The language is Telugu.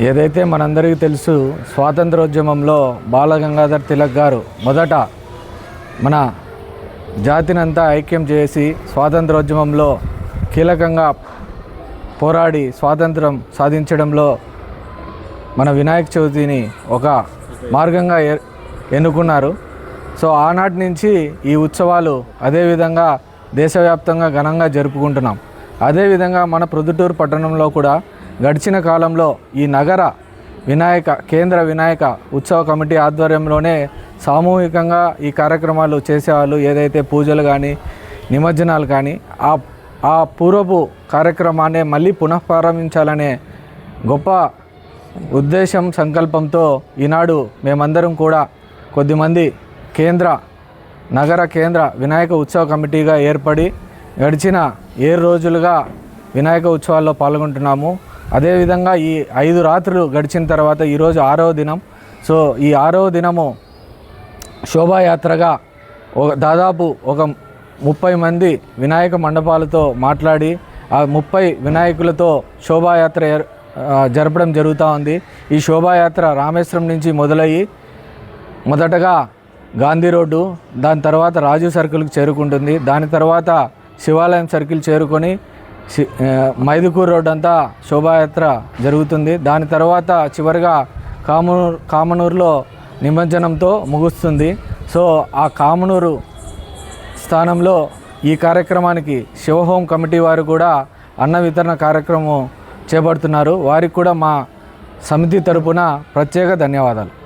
ఏదైతే మనందరికీ తెలుసు స్వాతంత్రోద్యమంలో బాలగంగాధర్ తిలక్ గారు మొదట మన జాతినంతా ఐక్యం చేసి స్వాతంత్రోద్యమంలో కీలకంగా పోరాడి స్వాతంత్రం సాధించడంలో మన వినాయక చవితిని ఒక మార్గంగా ఎన్నుకున్నారు. సో ఆనాటి నుంచి ఈ ఉత్సవాలు అదేవిధంగా దేశవ్యాప్తంగా ఘనంగా జరుపుకుంటున్నాం. అదేవిధంగా మన ప్రొద్దుటూరు పట్టణంలో కూడా గడిచిన కాలంలో ఈ నగర వినాయక కేంద్ర వినాయక ఉత్సవ కమిటీ ఆధ్వర్యంలోనే సామూహికంగా ఈ కార్యక్రమాలు చేసేవాళ్ళు. ఏదైతే పూజలు కానీ నిమజ్జనాలు కానీ ఆ ఆ పూర్వపు కార్యక్రమాన్ని మళ్ళీ పునఃప్రారంభించాలనే గొప్ప ఉద్దేశం సంకల్పంతో ఈనాడు మేమందరం కూడా కొద్దిమంది కేంద్ర నగర కేంద్ర వినాయక ఉత్సవ కమిటీగా ఏర్పడి గడిచిన ఏడు రోజులుగా వినాయక ఉత్సవాల్లో పాల్గొంటున్నాము. అదేవిధంగా ఈ ఐదు రాత్రులు గడిచిన తర్వాత ఈరోజు ఆరవ దినం. సో ఈ ఆరవ దినము శోభాయాత్రగా ఒక దాదాపు ఒక ముప్పై మంది వినాయక మండపాలతో మాట్లాడి ఆ ముప్పై వినాయకులతో శోభాయాత్ర జరపడం జరుగుతూ ఉంది. ఈ శోభాయాత్ర రామేశ్వరం నుంచి మొదలయ్యి మొదటగా గాంధీ రోడ్డు దాని తర్వాత రాజు సర్కిల్కి చేరుకుంటుంది. దాని తర్వాత శివాలయం సర్కిల్ చేరుకొని మైదుకూరు రోడ్ అంతా శోభాయాత్ర జరుగుతుంది. దాని తర్వాత చివరిగా కామనూరు కామనూరులో నిమజ్జనంతో ముగుస్తుంది. సో ఆ కామనూరు స్థానంలో ఈ కార్యక్రమానికి శివహోం కమిటీ వారు కూడా అన్న వితరణ కార్యక్రమం చేపడుతున్నారు. వారికి కూడా మా సమితి తరపున ప్రత్యేక ధన్యవాదాలు.